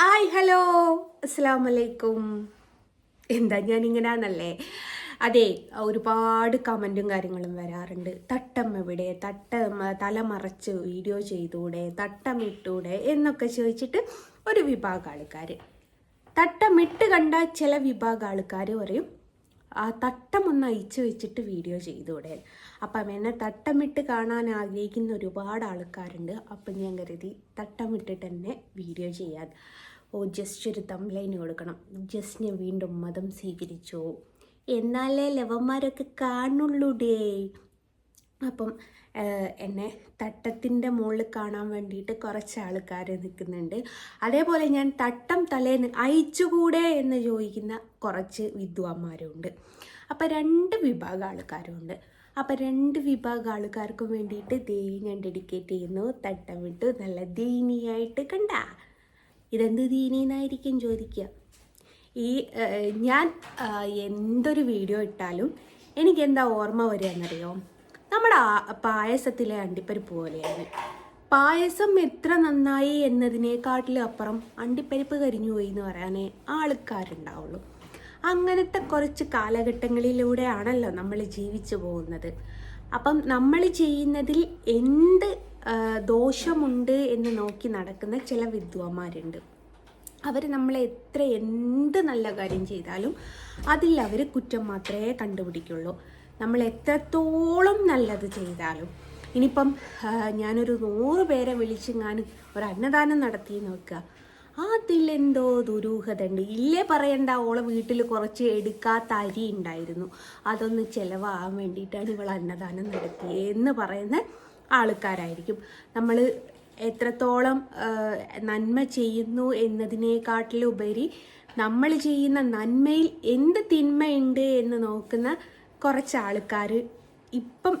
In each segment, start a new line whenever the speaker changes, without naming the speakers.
Hi hello. അസ്സാം വലൈക്കും എന്താ ഞാൻ ഇങ്ങനെയാണല്ലേ അതെ ഒരുപാട് കമന്റും കാര്യങ്ങളും വരാറുണ്ട്. തട്ടം എവിടെ? തട്ടം തല മറച്ച് വീഡിയോ ചെയ്തൂടെ? തട്ടം ഇട്ടൂടെ? എന്നൊക്കെ ചോദിച്ചിട്ട് ഒരു വിഭാഗം ആൾക്കാർ തട്ടമിട്ട് കണ്ട ചില വിഭാഗം ആൾക്കാർ പറയും ആ തട്ടം ഒന്ന് അയച്ചു വെച്ചിട്ട് വീഡിയോ ചെയ്തൂടെ? അപ്പം എന്നെ തട്ടമിട്ട് കാണാൻ ആഗ്രഹിക്കുന്ന ഒരുപാട് ആൾക്കാരുണ്ട്. അപ്പം ഞാൻ കരുതി തട്ടമിട്ടിട്ട് തന്നെ വീഡിയോ ചെയ്യാൻ. ഓ ജസ്റ്റ് ഒരു തംലൈൻ കൊടുക്കണം. ജസ്റ്റ് ഞാൻ വീണ്ടും മതം സ്വീകരിച്ചോ. എന്നാലേ ലവന്മാരൊക്കെ കാണുള്ളൂടേ അപ്പം എന്നെ തട്ടത്തിന്റെ മുകളിൽ കാണാൻ വേണ്ടിയിട്ട് കുറച്ച് ആൾക്കാർ നിൽക്കുന്നുണ്ട്. അതേപോലെ ഞാൻ തട്ടം തലേന്ന് അയച്ചുകൂടെ എന്ന് ചോദിക്കുന്ന കുറച്ച് വിദ്വാന്മാരുണ്ട്. അപ്പം രണ്ട് വിഭാഗം ആൾക്കാരുണ്ട്. അപ്പം രണ്ട് വിഭാഗം ആൾക്കാർക്കും വേണ്ടിയിട്ട് ദേ ഞാൻ ഡെഡിക്കേറ്റ് ചെയ്യുന്നു. തട്ടം വിട്ടു. നല്ല ദീനിയായിട്ട് കണ്ട. ഇതെന്ത് ദീനീന്നായിരിക്കും ചോദിക്കുക. ഈ ഞാൻ എന്തൊരു വീഡിയോ ഇട്ടാലും എനിക്ക് എന്താ ഓർമ്മ വരികയെന്നറിയോ? നമ്മുടെ പായസത്തിലെ അണ്ടിപ്പരിപ്പ് പോലെയാണ്. പായസം എത്ര നന്നായി എന്നതിനേക്കാട്ടിലും അപ്പുറം അണ്ടിപ്പരിപ്പ് കരിഞ്ഞു പോയി എന്ന് പറയാനേ ആൾക്കാരുണ്ടാവുള്ളൂ. അങ്ങനത്തെ കുറച്ച് കാലഘട്ടങ്ങളിലൂടെയാണല്ലോ നമ്മൾ ജീവിച്ചു പോകുന്നത്. അപ്പം നമ്മൾ ചെയ്യുന്നതിൽ എന്ത് ദോഷമുണ്ട് എന്ന് നോക്കി നടക്കുന്ന ചില വിദ്വാന്മാരുണ്ട്. അവർ നമ്മളെ എത്ര എന്ത് നല്ല കാര്യം ചെയ്താലും അതിൽ അവർ കുറ്റം മാത്രമേ കണ്ടുപിടിക്കുള്ളൂ. നമ്മൾ എത്രത്തോളം നല്ലത് ചെയ്താലും. ഇനിയിപ്പം ഞാനൊരു നൂറ് പേരെ വിളിച്ച് ഞാൻ ഒരു അന്നദാനം നടത്തി നോക്കുക അതിലെന്തോ ദുരൂഹത ഉണ്ട്. ഇല്ലേ പറയണ്ട ഓളെ വീട്ടിൽ കുറച്ച് എടുക്കാത്ത അരി ഉണ്ടായിരുന്നു. അതൊന്ന് ചിലവാകാൻ വേണ്ടിയിട്ടാണ് ഇവൾ അന്നദാനം നടത്തിയെന്ന് പറയുന്ന ആൾക്കാരായിരിക്കും. നമ്മൾ എത്രത്തോളം നന്മ ചെയ്യുന്നു എന്നതിനേക്കാട്ടിലുപരി നമ്മൾ ചെയ്യുന്ന നന്മയിൽ എന്ത് തിന്മയുണ്ട് എന്ന് നോക്കുന്ന കുറച്ച് ആൾക്കാർ ഇപ്പം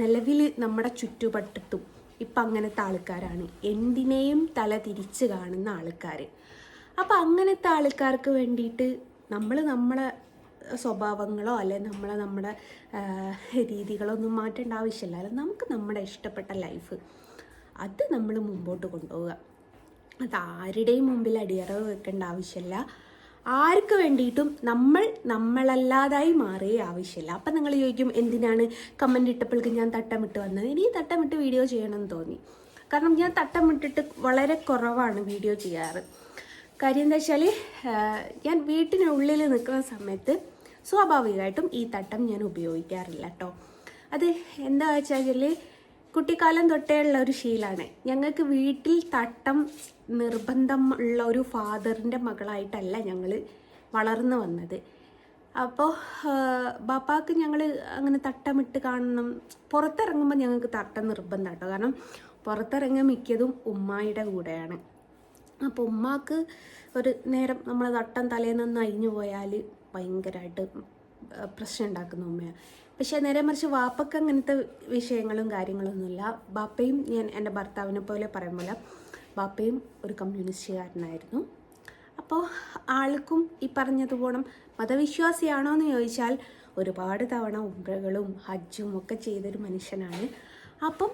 നിലവിൽ നമ്മുടെ ചുറ്റുപട്ടത്തും ഇപ്പം അങ്ങനത്തെ ആൾക്കാരാണ്. എന്തിനേയും തല തിരിച്ച് കാണുന്ന ആൾക്കാർ അപ്പം അങ്ങനത്തെ ആൾക്കാർക്ക് വേണ്ടിയിട്ട് നമ്മൾ നമ്മളെ സ്വഭാവങ്ങളോ അല്ലെ നമ്മളെ നമ്മുടെ രീതികളോ ഒന്നും മാറ്റേണ്ട ആവശ്യമില്ല. അല്ല നമുക്ക് നമ്മുടെ ഇഷ്ടപ്പെട്ട ലൈഫ് അത് നമ്മൾ മുമ്പോട്ട് കൊണ്ടുപോവുക. അത് ആരുടെയും മുമ്പിൽ അടിയറവ് വെക്കേണ്ട ആവശ്യമില്ല ആർക്ക് വേണ്ടിയിട്ടും നമ്മൾ നമ്മളല്ലാതായി മാറിയേ ആവശ്യമില്ല അപ്പം നിങ്ങൾ ചോദിക്കും എന്തിനാണ് കമന്റ് ഇട്ടപ്പോഴേക്ക് ഞാൻ തട്ടമിട്ട് വന്നത്? ഇനി തട്ടമിട്ട് വീഡിയോ ചെയ്യണമെന്ന് തോന്നി. കാരണം ഞാൻ തട്ടമിട്ടിട്ട് വളരെ കുറവാണ് വീഡിയോ ചെയ്യാറ്. കാര്യം എന്താ വെച്ചാൽ ഞാൻ വീട്ടിനുള്ളിൽ നിൽക്കുന്ന സമയത്ത് സ്വാഭാവികമായിട്ടും ഈ തട്ടം ഞാൻ ഉപയോഗിക്കാറില്ല കേട്ടോ അത് എന്താ വെച്ചാൽ കുട്ടിക്കാലം തൊട്ടേ ഉള്ള ഒരു ശീലമാണ് ഞങ്ങൾക്ക് വീട്ടിൽ തട്ടം നിർബന്ധം ഉള്ള ഒരു ഫാദറിന്റെ മകളായിട്ടല്ല ഞങ്ങൾ വളർന്നു വന്നത്. അപ്പോൾ ബാപ്പാക്ക് ഞങ്ങൾ അങ്ങനെ തട്ടമിട്ട് കാണണം. പുറത്തിറങ്ങുമ്പോൾ ഞങ്ങൾക്ക് തട്ടം നിർബന്ധം കേട്ടോ. കാരണം പുറത്തിറങ്ങാൻ മിക്കതും ഉമ്മായിയുടെ കൂടെയാണ്. അപ്പോൾ ഉമ്മാക്ക് ഒരു നേരം നമ്മൾ തട്ടം തലേന്ന് അഴിഞ്ഞു പോയാൽ ഭയങ്കരമായിട്ട് പ്രശ്നം ഉണ്ടാക്കുന്ന ഉമ്മയാണ് പക്ഷേ നേരെ മറിച്ച് വാപ്പക്ക് അങ്ങനത്തെ വിഷയങ്ങളും കാര്യങ്ങളൊന്നുമില്ല. ബാപ്പയും ഞാൻ എന്റെ ഭർത്താവിനെ പോലെ പറയും പോലെ ബാപ്പയും ഒരു കമ്മ്യൂണിസ്റ്റുകാരനായിരുന്നു. അപ്പോൾ ആൾക്കും ഈ പറഞ്ഞതുപോലെ മതവിശ്വാസിയാണോ എന്ന് ചോദിച്ചാൽ ഒരുപാട് തവണ ഉംറകളും ഹജ്ജും ഒക്കെ ചെയ്തൊരു മനുഷ്യനാണ്. അപ്പം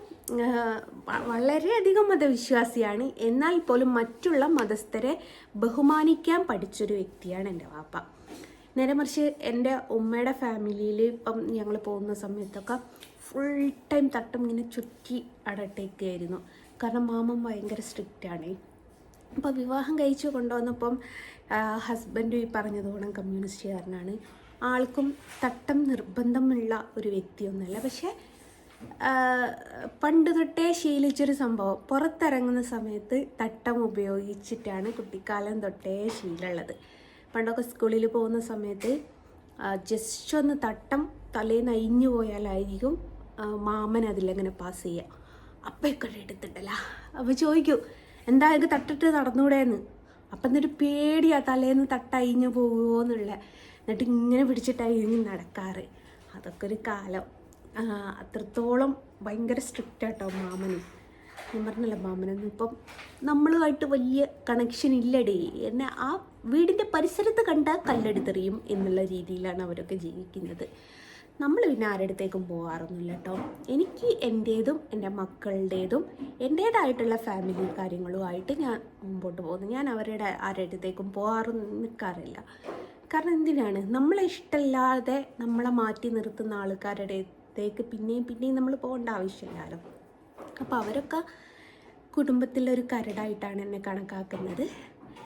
വളരെയധികം മതവിശ്വാസിയാണ്. എന്നാൽ പോലും മറ്റുള്ള മതസ്ഥരെ ബഹുമാനിക്കാൻ പഠിച്ചൊരു വ്യക്തിയാണ് എന്റെ വാപ്പ. നേരെ മറിച്ച് എന്റെ ഉമ്മയുടെ ഫാമിലിയിൽ ഇപ്പം ഞങ്ങൾ പോകുന്ന സമയത്തൊക്കെ ഫുൾ ടൈം തട്ടം ഇങ്ങനെ ചുറ്റി അടട്ടേക്കായിരുന്നു. കാരണം മാമൻ ഭയങ്കര സ്ട്രിക്റ്റ് ആണ്. അപ്പോൾ വിവാഹം കഴിച്ചു കൊണ്ടുവന്നപ്പം ഹസ്ബൻഡും ഈ പറഞ്ഞതുപോലെ കമ്മ്യൂണിസ്റ്റുകാരനാണ് ആൾക്കും തട്ടം നിർബന്ധമുള്ള ഒരു വ്യക്തിയൊന്നുമല്ല. പക്ഷേ പണ്ട് തൊട്ടേ ശീലിച്ചൊരു സംഭവം. പുറത്തിറങ്ങുന്ന സമയത്ത് തട്ടം ഉപയോഗിച്ചിട്ടാണ് കുട്ടിക്കാലം തൊട്ടേ ശീലമുള്ളത്. പണ്ടൊക്കെ സ്കൂളിൽ പോകുന്ന സമയത്ത് ജസ്റ്റ് ഒന്ന് തട്ടം തലേന്ന് അയിഞ്ഞു പോയാലായിരിക്കും മാമൻ അതിലങ്ങനെ പാസ് ചെയ്യുക അപ്പം ഇക്കടെ എടുത്തിട്ടല്ല അപ്പോൾ ചോദിക്കും എന്താ ഇത് തട്ടിട്ട് നടന്നുകൂടെയെന്ന് അപ്പം എന്നിട്ട് പേടിയാ തലേന്ന് തട്ടയിഞ്ഞു പോകുമോ എന്നുള്ള എന്നിട്ട് ഇങ്ങനെ പിടിച്ചിട്ടായിരുന്നു നടക്കാറ്. അതൊക്കെ ഒരു കാലം. അത്രത്തോളം ഭയങ്കര സ്ട്രിക്റ്റ് ആട്ടോ മാമനും. ഞാൻ പറഞ്ഞല്ലോ മാമനൊന്നും ഇപ്പം നമ്മളുമായിട്ട് വലിയ കണക്ഷൻ ഇല്ലടേ. എന്നെ ആ വീടിന്റെ പരിസരത്ത് കണ്ടാൽ കല്ലെടുത്തെറിയും എന്നുള്ള രീതിയിലാണ് അവരൊക്കെ ജീവിക്കുന്നത്. നമ്മൾ പിന്നെ ആരുടെ അടുത്തേക്കും പോകാറൊന്നുമില്ല കേട്ടോ എനിക്ക് എന്റേതും എന്റെ മക്കളുടേതും എന്റേതായിട്ടുള്ള ഫാമിലി കാര്യങ്ങളുമായിട്ട് ഞാൻ മുമ്പോട്ട് പോകുന്നു. ഞാൻ അവരുടെ ആരുടെ അടുത്തേക്കും പോകാറൊന്നും നിൽക്കാറില്ല കാരണം എന്തിനാണ്? നമ്മളെ ഇഷ്ടമില്ലാതെ നമ്മളെ മാറ്റി നിർത്തുന്ന ആൾക്കാരുടെ അടുത്തേക്ക് പിന്നെയും പിന്നെയും നമ്മൾ പോകേണ്ട ആവശ്യമില്ലല്ലോ. അപ്പോൾ അവരൊക്കെ കുടുംബത്തിലൊരു കരടായിട്ടാണ് എന്നെ കണക്കാക്കുന്നത്.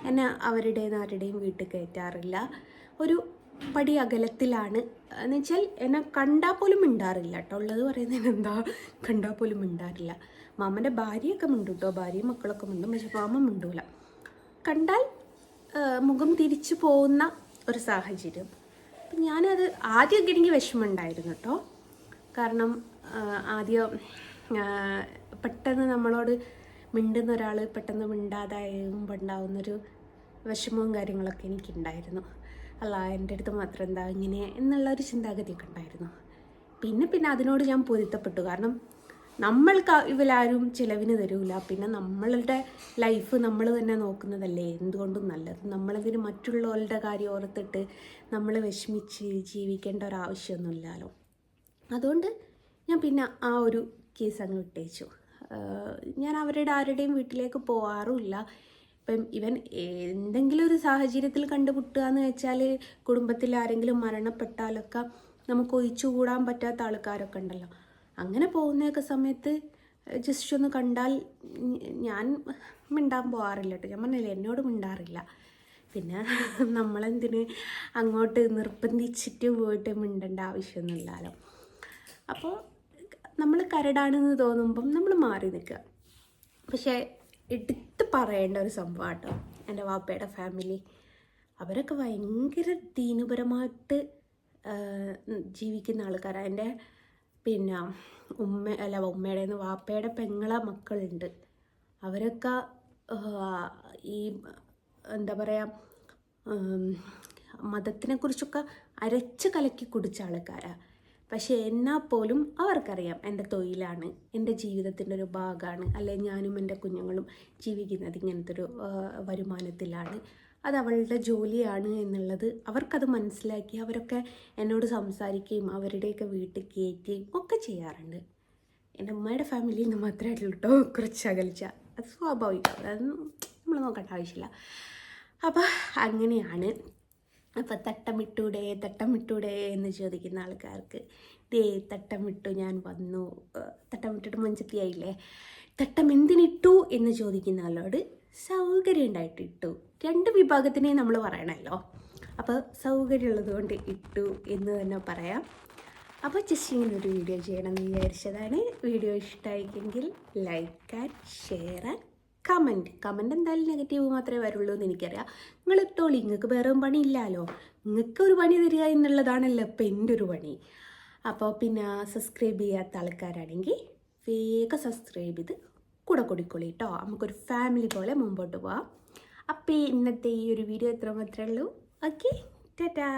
എന്നെ അവരുടേയും ആരുടെയും വീട്ടിൽ കയറ്റാറില്ല. ഒരു പടി അകലത്തിലാണ്. എന്ന് വെച്ചാൽ എന്നെ കണ്ടാൽ പോലും മിണ്ടാറില്ല കേട്ടോ. ഉള്ളത് പറയുന്നതിന് എന്താ കണ്ടാൽ പോലും മിണ്ടാറില്ല. മാമന്റെ ഭാര്യയൊക്കെ മിണ്ടും കേട്ടോ. ഭാര്യയും മക്കളൊക്കെ മിണ്ടും. പക്ഷെ മാമ മിണ്ടൂല. കണ്ടാൽ മുഖം തിരിച്ചു പോകുന്ന ഒരു സാഹചര്യം. അപ്പം ഞാനത് ആദ്യമൊക്കെ എനിക്ക് വിഷമമുണ്ടായിരുന്നു കേട്ടോ. കാരണം ആദ്യം പെട്ടെന്ന് നമ്മളോട് മിണ്ടുന്ന ഒരാൾ പെട്ടെന്ന് മിണ്ടാതായുമ്പോൾ ഉണ്ടാവുന്നൊരു വിഷമവും കാര്യങ്ങളൊക്കെ എനിക്കുണ്ടായിരുന്നു. അല്ല എന്റെ അടുത്ത് മാത്രം എന്താ ഇങ്ങനെ എന്നുള്ള ഒരു ചിന്താഗതിയൊക്കെ ഉണ്ടായിരുന്നു. പിന്നെ പിന്നെ അതിനോട് ഞാൻ പൊരുത്തപ്പെട്ടു. കാരണം നമ്മൾക്ക് ഇവരാരും ചിലവിന് തരൂല. പിന്നെ നമ്മളുടെ ലൈഫ് നമ്മൾ തന്നെ നോക്കുന്നതല്ലേ? എന്തുകൊണ്ടും നല്ലത്. നമ്മളതിന് മറ്റുള്ളവരുടെ കാര്യം ഓർത്തിട്ട് നമ്മൾ വിഷമിച്ച് ജീവിക്കേണ്ട ഒരാവശ്യമൊന്നുമില്ലല്ലോ. അതുകൊണ്ട് ഞാൻ പിന്നെ ആ ഒരു കേസ് അങ്ങ് വിട്ടേച്ചു. ഞാൻ അവരുടെ ആരുടെയും വീട്ടിലേക്ക് പോകാറുമില്ല ഇപ്പം ഇവൻ എന്തെങ്കിലും ഒരു സാഹചര്യത്തിൽ കണ്ടുമുട്ടുക എന്ന് വെച്ചാൽ കുടുംബത്തിൽ ആരെങ്കിലും മരണപ്പെട്ടാലൊക്കെ നമുക്ക് ഒഴിച്ചുകൂടാൻ പറ്റാത്ത ആൾക്കാരൊക്കെ ഉണ്ടല്ലോ. അങ്ങനെ പോകുന്നതൊക്കെ സമയത്ത് ജസ്റ്റ് ഒന്ന് കണ്ടാൽ ഞാൻ മിണ്ടാൻ പോകാറില്ല കേട്ടോ. ഞാൻ പറഞ്ഞില്ല എന്നോട് മിണ്ടാറില്ല. പിന്നെ നമ്മളെന്തിന് അങ്ങോട്ട് നിർബന്ധിച്ചിട്ട് പോയിട്ട് മിണ്ടേണ്ട ആവശ്യമൊന്നുമില്ലല്ലോ. അപ്പോൾ നമ്മൾ കരടാണെന്ന് തോന്നുമ്പം നമ്മൾ മാറി നിൽക്കുക. പക്ഷേ എടുത്ത് പറയേണ്ട ഒരു സംഭവമാണ് കേട്ടോ എന്റെ വാപ്പയുടെ ഫാമിലി. അവരൊക്കെ ഭയങ്കര ദീനപരമായിട്ട് ജീവിക്കുന്ന ആൾക്കാരാണ് എന്റെ പിന്നെ ഉമ്മ അല്ല ഉമ്മയുടെ വാപ്പയുടെ പെങ്ങളെ മക്കളുണ്ട്. അവരൊക്കെ ഈ എന്താ പറയുക മതത്തിനെക്കുറിച്ചൊക്കെ അരച്ച് കലക്കി കുടിച്ച ആൾക്കാരാണ് പക്ഷേ എന്നാൽ പോലും അവർക്കറിയാം എന്റെ തൊഴിലാണ് എന്റെ ജീവിതത്തിന്റെ ഒരു ഭാഗമാണ് അല്ലെ ഞാനും എന്റെ കുഞ്ഞുങ്ങളും ജീവിക്കുന്നത് ഇങ്ങനത്തെ ഒരു വരുമാനത്തിലാണ്. അത് അവളുടെ ജോലിയാണ് എന്നുള്ളത് അവർക്കത് മനസ്സിലാക്കി അവരൊക്കെ എന്നോട് സംസാരിക്കുകയും അവരുടെയൊക്കെ വീട്ടിൽ കയറ്റുകയും ഒക്കെ ചെയ്യാറുണ്ട്. എന്റെ ഉമ്മയുടെ ഫാമിലിയിൽ നിന്ന് മാത്രമേ ഉള്ളൂ കേട്ടോ കുറച്ച് അകൽച്ച. അത് സ്വാഭാവികം. അതൊന്നും നമ്മൾ നോക്കേണ്ട ആവശ്യമില്ല. അപ്പോൾ അങ്ങനെയാണ് അപ്പോൾ തട്ടമിട്ടൂടെ തട്ടമിട്ടൂടെ എന്ന് ചോദിക്കുന്ന ആൾക്കാർക്ക് ദേ തട്ടമിട്ടു ഞാൻ വന്നു. തട്ടമിട്ടിട്ട് മഞ്ചത്തിയായില്ലേ തട്ടം എന്തിനിട്ടു എന്ന് ചോദിക്കുന്ന ആളോട് സൗകര്യം ഉണ്ടായിട്ട് ഇട്ടു രണ്ട് വിഭാഗത്തിനെ നമ്മൾ പറയണമല്ലോ അപ്പോൾ സൗകര്യമുള്ളത് കൊണ്ട് ഇട്ടു എന്ന് തന്നെ പറയാം. അപ്പോൾ ജസ്റ്റ് ഇങ്ങനെ ഒരു വീഡിയോ ചെയ്യണം എന്ന് വിചാരിച്ചതാണ്. Video ഇഷ്ടമായിക്കെങ്കിൽ like and share and comment comment എന്തായാലും നെഗറ്റീവ് മാത്രമേ വരുള്ളൂ എന്ന് എനിക്കറിയാം. നിങ്ങൾ ഇട്ടോളി നിങ്ങൾക്ക് വേറെ പണി ഇല്ലല്ലോ നിങ്ങൾക്ക് ഒരു പണി തരിക എന്നുള്ളതാണല്ലോ ഇപ്പം എന്റെ ഒരു പണി. അപ്പോൾ പിന്നെ സബ്സ്ക്രൈബ് ചെയ്യാത്ത ആൾക്കാരാണെങ്കിൽ വേഗം സബ്സ്ക്രൈബ് ചെയ്ത് കൂടെ കൊടുക്കോളി കേട്ടോ നമുക്കൊരു ഫാമിലി പോലെ മുമ്പോട്ട് പോവാം. അപ്പോൾ ഇന്നത്തെ ഈ ഒരു വീഡിയോ എത്ര മാത്രമേ ഉള്ളൂ. ഓക്കെ ടാറ്റാ